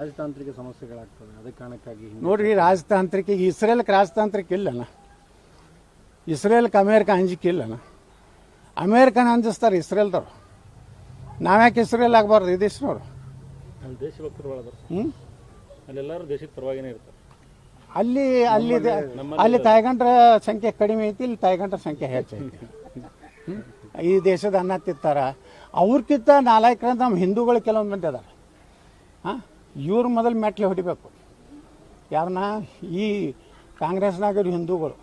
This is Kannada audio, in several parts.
ರಾಜತಾಂತ್ರಿಕ ಸಮಸ್ಯೆಗಳಾಗ್ತವೆ. ಅದೇ ಕಾರಣಕ್ಕಾಗಿ ನೋಡ್ರಿ ರಾಜತಾಂತ್ರಿಕ ಈಗ ಇಸ್ರೇಲ್ಗೆ ರಾಜತಾಂತ್ರಿಕ ಇಲ್ಲನ? ಇಸ್ರೇಲ್ಗೆ ಅಮೇರಿಕ ಅಂಜಿಕೆ ಇಲ್ಲನ? ಅಮೇರಿಕನ ಅಂಜಿಸ್ತಾರೆ ಇಸ್ರೇಲ್ದವ್ರು. ನಾವ್ಯಾಕೆ ಇಸ್ರೇಲ್ ಆಗಬಾರ್ದು ಈ ದೇಶಭಕ್ತರು ಭಾಳ ಅದಾರ ಹ್ಞೂ ಅಲ್ಲೆಲ್ಲರೂ ದೇಶದ ಪರವಾಗಿನೇ ಇರ್ತಾರೆ. ಅಲ್ಲಿ ಅಲ್ಲಿ ಅಲ್ಲಿ ತಾಯ್ಗಂಡ್ರ ಸಂಖ್ಯೆ ಕಡಿಮೆ ಐತಿ ಇಲ್ಲಿ ತಾಯ್ಗಂಡ್ರ ಸಂಖ್ಯೆ ಹೆಚ್ಚೈತಿ ಐತಿ. ಈ ದೇಶದ ಅನ್ನ ತಿಂತಾರ ಅವ್ರಕ್ಕಿಂತ ನಾಲ್ಕರ ನಮ್ಮ ಹಿಂದೂಗಳು ಕೆಲವೊಂದು ಮಂದಿ ಅದಾರ. ಹಾಂ? ಇವ್ರು ಮೊದಲು ಮೆಟ್ಲೆ ಹೊಡಿಬೇಕು. ಯಾರನ್ನ ಈ ಕಾಂಗ್ರೆಸ್ನಾಗ ಹಿಂದೂಗಳು.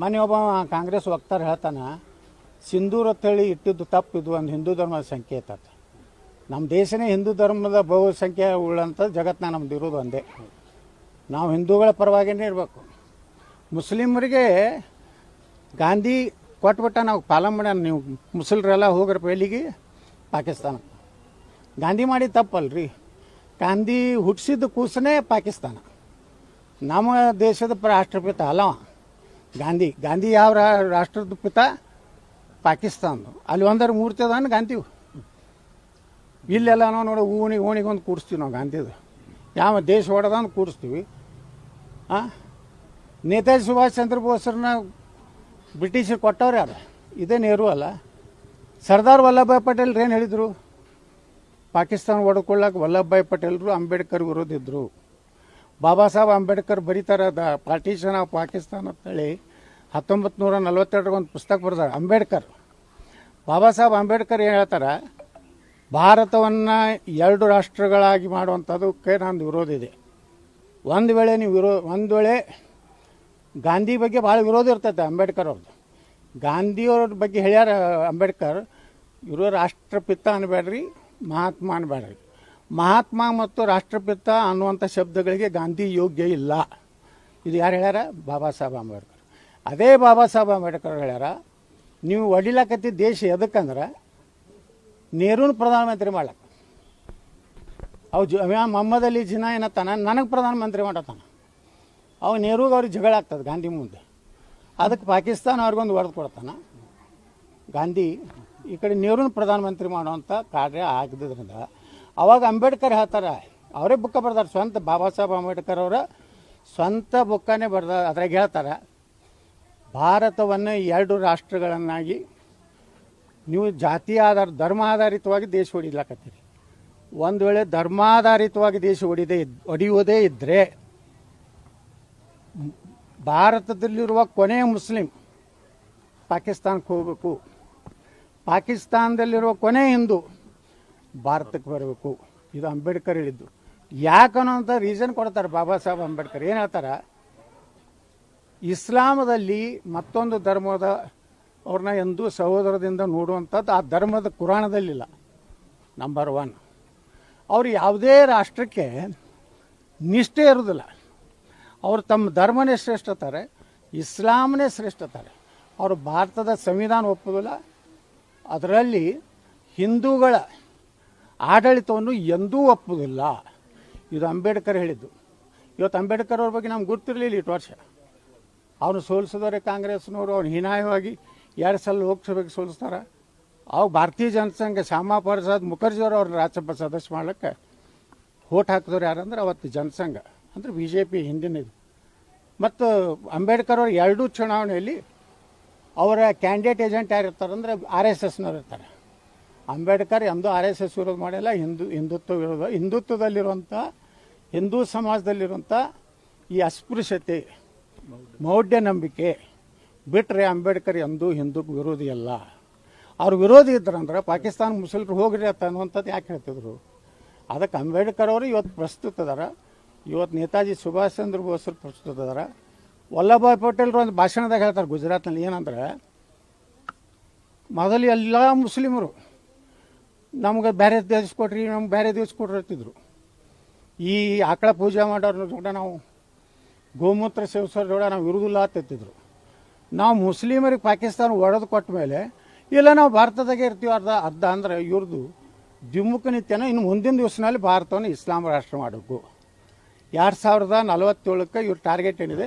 ಮೊನ್ನೆ ಒಬ್ಬ ಕಾಂಗ್ರೆಸ್ ವಕ್ತಾರ ಹೇಳ್ತಾನೆ, ಸಿಂಧೂರ ತಳಿ ಇಟ್ಟಿದ್ದು ತಪ್ಪಿದ್ದು ಒಂದು ಹಿಂದೂ ಧರ್ಮದ ಸಂಕೇತ ಅಂತ. ನಮ್ಮ ದೇಶನೇ ಹಿಂದೂ ಧರ್ಮದ ಬಹುಸಂಖ್ಯೆ ಉಳ್ಳಂಥ ಜಗತ್ನಾಗ ನಮ್ದು ಇರೋದು ಒಂದೇ. ನಾವು ಹಿಂದೂಗಳ ಪರವಾಗಿನೇ ಇರಬೇಕು. ಮುಸ್ಲಿಮರಿಗೆ ಗಾಂಧಿ ಕೊಟ್ಬಿಟ್ಟ ನಾವು ಪಾಲನ್ ಮಾಡೋಣ ನೀವು ಮುಸ್ಲಿಮರೆಲ್ಲ ಹೋಗ್ರಪ್ಪ ಎಲ್ಲಿಗೆ ಪಾಕಿಸ್ತಾನ. ಗಾಂಧಿ ಮಾಡಿ ತಪ್ಪಲ್ರಿ. ಗಾಂಧಿ ಹುಟ್ಟಿಸಿದ ಕೂಸನೇ ಪಾಕಿಸ್ತಾನ. ನಮ್ಮ ದೇಶದ ರಾಷ್ಟ್ರಪಿತ ಅಲ್ಲವ ಗಾಂಧಿ ಗಾಂಧಿ ಯಾವ ರಾಷ್ಟ್ರದ ಪಿತ? ಪಾಕಿಸ್ತಾನ ಅಲ್ಲಿ ಒಂದರ ಮೂರ್ತಿ ಅದಾನ ಗಾಂಧಿ. ಇಲ್ಲೆಲ್ಲ ನಾವು ನೋಡಿ, ಓಣಿ ಓಣಿಗೆ ಒಂದು ಕೂಡಿಸ್ತೀವಿ ನಾವು ಗಾಂಧಿದು. ಯಾವ ದೇಶ ಹೊಡೆದಂದು ಕೂಡಿಸ್ತೀವಿ. ಹಾಂ ನೇತಾಜಿ ಸುಭಾಷ್ ಚಂದ್ರ ಬೋಸ್ರನ್ನ ಬ್ರಿಟಿಷರು ಕೊಟ್ಟವ್ರು ಯಾರು? ಇದೇ ನೆಹರು ಅಲ್ಲ. ಸರ್ದಾರ್ ವಲ್ಲಭಾಯ್ ಪಟೇಲ್ ಏನು ಹೇಳಿದರು? ಪಾಕಿಸ್ತಾನ ಹೊಡ್ಕೊಳ್ಳಕ್ಕೆ ವಲ್ಲಭಭಾಯ್ ಪಟೇಲ್ರು ಅಂಬೇಡ್ಕರ್ ವಿರೋಧ ಇದ್ದರು ಬಾಬಾ ಸಾಹೇಬ್ ಅಂಬೇಡ್ಕರ್ ಬರೀತಾರೆ ದ ಪಾರ್ಟಿಷನ್ ಆಫ್ ಪಾಕಿಸ್ತಾನ ಅಂತೇಳಿ ಹತ್ತೊಂಬತ್ತು ನೂರ ನಲ್ವತ್ತೆರಡಕ್ಕೆ ಒಂದು ಪುಸ್ತಕ ಬರೆದಾರೆ, ಅಂಬೇಡ್ಕರ್. ಬಾಬಾ ಸಾಹೇಬ್ ಅಂಬೇಡ್ಕರ್ ಏನು ಹೇಳ್ತಾರೆ? ಭಾರತವನ್ನು ಎರಡು ರಾಷ್ಟ್ರಗಳಾಗಿ ಮಾಡುವಂಥದ್ದಕ್ಕೆ ನಂದು ವಿರೋಧ ಇದೆ. ಒಂದು ವೇಳೆ ನೀವು ವಿರೋ, ಒಂದು ವೇಳೆ ಗಾಂಧಿ ಬಗ್ಗೆ ಭಾಳ ವಿರೋಧ ಇರ್ತೈತೆ ಅಂಬೇಡ್ಕರ್ ಅವ್ರದ್ದು ಗಾಂಧಿಯವ್ರ ಬಗ್ಗೆ ಹೇಳ್ಯಾರ ಅಂಬೇಡ್ಕರ್, ಇವರು ರಾಷ್ಟ್ರಪಿತ ಅನ್ಬೇಡ್ರಿ ಮಹಾತ್ಮ ಅನ್ಬೇಡ ಮಹಾತ್ಮ ಮತ್ತು ರಾಷ್ಟ್ರಪಿತ ಅನ್ನುವಂಥ ಶಬ್ದಗಳಿಗೆ ಗಾಂಧಿ ಯೋಗ್ಯ ಇಲ್ಲ. ಇದು ಯಾರು ಹೇಳ್ಯಾರ? ಬಾಬಾ ಸಾಹೇಬ್ ಅಂಬೇಡ್ಕರ್. ಅದೇ ಬಾಬಾ ಸಾಹೇಬ್ ಅಂಬೇಡ್ಕರ್ ಹೇಳ್ಯಾರ, ನೀವು ಒಡಿಲಕತ್ತಿ ದೇಶ ಎದಕ್ಕಂದ್ರೆ ನೇರೂನ್ ಪ್ರಧಾನಮಂತ್ರಿ ಮಾಡ್ಲಕ್ಕ. ಅವು ಜ ಮೊಹಮ್ಮದ್ ಅಲಿ ಜಿನಾ ಏನತ್ತಾನ ನನಗೆ ಪ್ರಧಾನಮಂತ್ರಿ ಮಾಡತ್ತಾನ ಅವ ನೆಹರೂಗೆ ಅವ್ರಿಗೆ ಜಗಳ ಆಗ್ತದೆ ಗಾಂಧಿ ಮುಂದೆ. ಅದಕ್ಕೆ ಪಾಕಿಸ್ತಾನ ಅವ್ರಿಗೊಂದು ಹೊಡೆದು ಕೊಡ್ತಾನ. ಗಾಂಧಿ ಈ ಕಡೆ ನೆಹರೂನ ಪ್ರಧಾನಮಂತ್ರಿ ಮಾಡುವಂಥ ಕಾರ್ಯ ಆಗಿದ್ದರಿಂದ ಅವಾಗ ಅಂಬೇಡ್ಕರ್ ಹೇಳ್ತಾರೆ, ಅವರೇ ಬುಕ್ಕ ಬರ್ದಾರೆ, ಸ್ವಂತ ಬಾಬಾ ಸಾಹೇಬ್ ಅಂಬೇಡ್ಕರ್ ಅವರ ಸ್ವಂತ ಬುಕ್ಕನೇ ಬರ್ದ ಅದ್ರಾಗ ಹೇಳ್ತಾರೆ, ಭಾರತವನ್ನು ಎರಡು ರಾಷ್ಟ್ರಗಳನ್ನಾಗಿ ನೀವು ಜಾತಿ ಆಧಾರ, ಧರ್ಮ ಆಧಾರಿತವಾಗಿ ದೇಶ ಹೊಡಿಲಾಕತ್ತೀರಿ. ಒಂದು ವೇಳೆ ಧರ್ಮಾಧಾರಿತವಾಗಿ ದೇಶ ಹೊಡಿದೇ ಇದ್ ಹೊಡೆಯುವುದೇ ಇದ್ದರೆ ಭಾರತದಲ್ಲಿರುವ ಕೊನೆಯ ಮುಸ್ಲಿಂ ಪಾಕಿಸ್ತಾನಕ್ಕೆ ಹೋಗಬೇಕು. ಪಾಕಿಸ್ತಾನದಲ್ಲಿರುವ ಕೊನೆ ಹಿಂದೂ ಭಾರತಕ್ಕೆ ಬರಬೇಕು. ಇದು ಅಂಬೇಡ್ಕರ್ ಹೇಳಿದ್ದು. ಯಾಕನ್ನೋಂಥ ರೀಸನ್ ಕೊಡ್ತಾರೆ ಬಾಬಾ ಸಾಹೇಬ್ ಅಂಬೇಡ್ಕರ್. ಏನು ಹೇಳ್ತಾರೆ? ಇಸ್ಲಾಮದಲ್ಲಿ ಮತ್ತೊಂದು ಧರ್ಮದ ಅವ್ರನ್ನ ಎಂದೂ ಸಹೋದರದಿಂದ ನೋಡುವಂಥದ್ದು ಆ ಧರ್ಮದ ಕುರಾಣದಲ್ಲಿಲ್ಲ. ನಂಬರ್ ಒನ್ ಅವರು ಯಾವುದೇ ರಾಷ್ಟ್ರಕ್ಕೆ ನಿಷ್ಠೆ ಇರೋದಿಲ್ಲ. ಅವರು ತಮ್ಮ ಧರ್ಮನೇ ಶ್ರೇಷ್ಠತಾರೆ, ಇಸ್ಲಾಮನೇ ಶ್ರೇಷ್ಠತಾರೆ. ಅವರು ಭಾರತದ ಸಂವಿಧಾನ ಒಪ್ಪೋದಿಲ್ಲ ಅದರಲ್ಲಿ ಹಿಂದೂಗಳ ಆಡಳಿತವನ್ನು ಎಂದೂ ಒಪ್ಪುವುದಿಲ್ಲ ಇದು ಅಂಬೇಡ್ಕರ್ ಹೇಳಿದ್ದು. ಇವತ್ತು ಅಂಬೇಡ್ಕರ್ ಅವ್ರ ಬಗ್ಗೆ ನಮ್ಗೆ ಗೊತ್ತಿರಲಿಲ್ಲ ಇಟ್ಟು ವರ್ಷ. ಅವನು ಸೋಲಿಸಿದವರೇ ಕಾಂಗ್ರೆಸ್ನವರು ಅವ್ನು ಹೀನಾಯವಾಗಿ ಎರಡು ಸಲ ಲೋಕಸಭೆಗೆ ಸೋಲಿಸ್ತಾರೆ. ಅವು ಭಾರತೀಯ ಜನಸಂಘ ಶ್ಯಾಮಾ ಪ್ರಸಾದ್ ಮುಖರ್ಜಿಯವರು ಅವ್ರನ್ನ ರಾಜ್ಯಸಭಾ ಸದಸ್ಯ ಮಾಡೋಕ್ಕೆ ಓಟ್ ಹಾಕಿದವ್ರು ಯಾರಂದ್ರೆ ಅವತ್ತು ಜನಸಂಘ ಅಂದರೆ ಬಿ ಜೆ ಪಿ ಹಿಂದಿನ ಇದು ಮತ್ತು ಅಂಬೇಡ್ಕರ್ ಅವರು ಎರಡೂ ಚುನಾವಣೆಯಲ್ಲಿ ಅವರ ಕ್ಯಾಂಡಿಡೇಟ್ ಏಜೆಂಟ್ ಯಾರು ಇರ್ತಾರೆ ಅಂದರೆ ಆರ್ ಎಸ್ ಎಸ್ನವ್ರು ಇರ್ತಾರೆ. ಅಂಬೇಡ್ಕರ್ ಎಂದೂ ಆರ್ ಎಸ್ ಎಸ್ ವಿರೋಧ ಮಾಡಿಲ್ಲ, ಹಿಂದೂ, ಹಿಂದುತ್ವ ವಿರೋಧ, ಹಿಂದುತ್ವದಲ್ಲಿರುವಂಥ, ಹಿಂದೂ ಸಮಾಜದಲ್ಲಿರುವಂಥ ಈ ಅಸ್ಪೃಶ್ಯತೆ, ಮೌಢ್ಯ ನಂಬಿಕೆ ಬಿಟ್ಟರೆ ಅಂಬೇಡ್ಕರ್ ಎಂದೂ ಹಿಂದೂ ವಿರೋಧಿ ಅಲ್ಲ. ಅವ್ರು ವಿರೋಧಿ ಇದ್ರಂದ್ರೆ ಪಾಕಿಸ್ತಾನ ಮುಸ್ಲಿಮ್ರು ಹೋಗ್ರಿ ಅಂತ ಅನ್ನುವಂಥದ್ದು ಯಾಕೆ ಹೇಳ್ತಿದ್ರು? ಅದಕ್ಕೆ ಅಂಬೇಡ್ಕರ್ ಅವರು ಇವತ್ತು ಪ್ರಸ್ತುತ ಇದಾರೆ. ಇವತ್ತು ನೇತಾಜಿ ಸುಭಾಷ್ ಚಂದ್ರ ಬೋಸ್ರು ಪ್ರಸ್ತುತ ಅದಾರ ವಲ್ಲಭಾಯ್ ಪಟೇಲ್ರು ಒಂದು ಭಾಷಣದಾಗ ಹೇಳ್ತಾರೆ ಗುಜರಾತ್ನಲ್ಲಿ ಏನಂದ್ರೆ, ಮೊದಲು ಎಲ್ಲ ಮುಸ್ಲಿಮರು ನಮ್ಗೆ ಬೇರೆ ದೇಶ ಕೊಟ್ರಿ, ನಮ್ಗೆ ಬೇರೆ ದೇಶ ಕೊಟ್ರಿ ಅಂತಿದ್ರು. ಈ ಆಕಳ ಪೂಜೆ ಮಾಡೋರ ಜೋಡ ನಾವು ಗೋಮೂತ್ರ ಸೇವಿಸೋರ ಜೋಡ ನಾವು ಇರುವುದಿಲ್ಲ ಅಂತಿದ್ರು ನಾವು ಮುಸ್ಲಿಮರಿಗೆ ಪಾಕಿಸ್ತಾನ ಒಡೆದು ಕೊಟ್ಟ ಮೇಲೆ, ಇಲ್ಲ ನಾವು ಭಾರತದಾಗೆ ಇರ್ತೀವಿ ಅರ್ಧ ಅರ್ಧ ಅಂದರೆ ಇವ್ರದ್ದು ದ್ವಿಮುಖ ನಿತ್ಯನ ಇನ್ನು ಮುಂದಿನ ದಿವಸನಲ್ಲಿ ಭಾರತವನ್ನು ಇಸ್ಲಾಂ ರಾಷ್ಟ್ರ ಮಾಡಬೇಕು. ಎರಡು ಸಾವಿರದ ನಲವತ್ತೇಳಕ್ಕೆ ಇವ್ರ ಟಾರ್ಗೆಟ್ ಏನಿದೆ?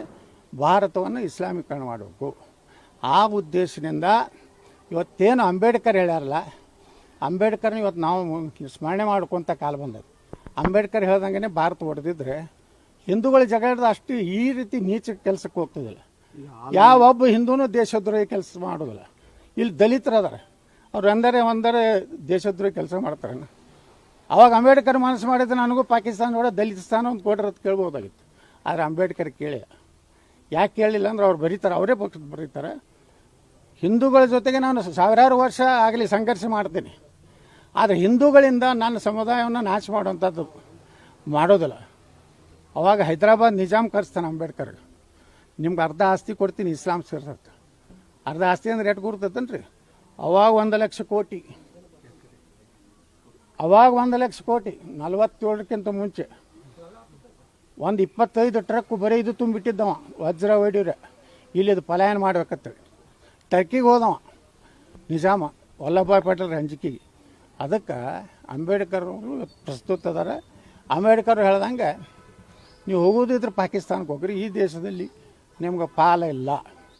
ಭಾರತವನ್ನು ಇಸ್ಲಾಮೀಕರಣ ಮಾಡಬೇಕು ಆ ಉದ್ದೇಶದಿಂದ ಇವತ್ತೇನು ಅಂಬೇಡ್ಕರ್ ಹೇಳ್ಯಾರಲ್ಲ, ಅಂಬೇಡ್ಕರ್ನ ಇವತ್ತು ನಾವು ಸ್ಮರಣೆ ಮಾಡ್ಕೊತ ಕಾಲ ಬಂದದ್ದು. ಅಂಬೇಡ್ಕರ್ ಹೇಳ್ದಂಗೆ ಭಾರತ ಹೊಡೆದಿದ್ರೆ ಹಿಂದೂಗಳ ಜಗಳದ ಅಷ್ಟು ಈ ರೀತಿ ನೀಚ ಕೆಲಸಕ್ಕೆ ಯಾವ ಯಾವೊಬ್ಬ ಹಿಂದೂನು ದೇಶದ್ರೋಹಿ ಕೆಲಸ ಮಾಡೋದಿಲ್ಲ. ಇಲ್ಲಿ ದಲಿತರದಾರೆ. ಅವ್ರು ಅಂದರೆ ಒಂದರೆ ದೇಶದ್ರೋಹಿ ಕೆಲಸ ಮಾಡ್ತಾರೆ ಅವಾಗ ಅಂಬೇಡ್ಕರ್ ಮನಸ್ಸು ಮಾಡಿದ್ರೆ ನನಗೂ ಪಾಕಿಸ್ತಾನ ಕೂಡ ದಲಿತ ಸ್ಥಾನ ಒಂದು ಕೊಡ್ರದ್ದು ಕೇಳ್ಬೋದಾಗಿತ್ತು. ಆದರೆ ಅಂಬೇಡ್ಕರ್ ಕೇಳಿ ಯಾಕೆ ಕೇಳಿಲ್ಲ ಅಂದ್ರೆ ಅವ್ರು ಬರೀತಾರೆ, ಅವರೇ ಪಕ್ಷ ಬರೀತಾರೆ. ಹಿಂದೂಗಳ ಜೊತೆಗೆ ನಾನು ಸಾವಿರಾರು ವರ್ಷ ಆಗಲಿ ಸಂಘರ್ಷ ಮಾಡ್ತೀನಿ. ಆದರೆ ಹಿಂದೂಗಳಿಂದ ನನ್ನ ಸಮುದಾಯವನ್ನು ನಾಶ ಮಾಡುವಂಥದ್ದು ಮಾಡೋದಿಲ್ಲ. ಅವಾಗ ಹೈದರಾಬಾದ್ ನಿಜಾಮ್ ಕರೆಸ್ತಾನೆ ಅಂಬೇಡ್ಕರ್. ನಿಮ್ಗೆ ಅರ್ಧ ಆಸ್ತಿ ಕೊಡ್ತೀನಿ, ಇಸ್ಲಾಂ ಸೇರ್ತೈತೆ ಅರ್ಧ ಆಸ್ತಿ ಅಂದ್ರೆ ಎಷ್ಟು ಗುರ್ತೈತನ್ರಿ? ಅವಾಗ ಒಂದು ಲಕ್ಷ ಕೋಟಿ. ಅವಾಗ ಒಂದು ಲಕ್ಷ ಕೋಟಿ, ನಲವತ್ತೇಳಕ್ಕಿಂತ ಮುಂಚೆ. ಒಂದು ಇಪ್ಪತ್ತೈದು ಟ್ರಕ್ ಬರೀ ಇದು ತುಂಬಿಟ್ಟಿದ್ದವ, ವಜ್ರ ವೈಡ್ಯೂರ ಇಲ್ಲಿದು ಪಲಾಯನ ಮಾಡ್ಬೇಕತ್ತೇಳಿ ಟರ್ಕಿಗೆ ಹೋದವ, ನಿಜಾಮ ವಲ್ಲಭಾಯ್ ಪಟೇಲ್ ರಂಜಿಕೆಗೆ ಅದಕ್ಕೆ ಅಂಬೇಡ್ಕರ್ ಅವರು ಪ್ರಸ್ತುತ ಅದಾರ. ಅಂಬೇಡ್ಕರ್ ಹೇಳ್ದಂಗೆ, ನೀವು ಹೋಗೋದಿದ್ರೆ ಪಾಕಿಸ್ತಾನಕ್ಕೆ ಹೋಗ್ರಿ, ಈ ದೇಶದಲ್ಲಿ ನಿಮ್ಗೆ ಪಾಲ ಇಲ್ಲ.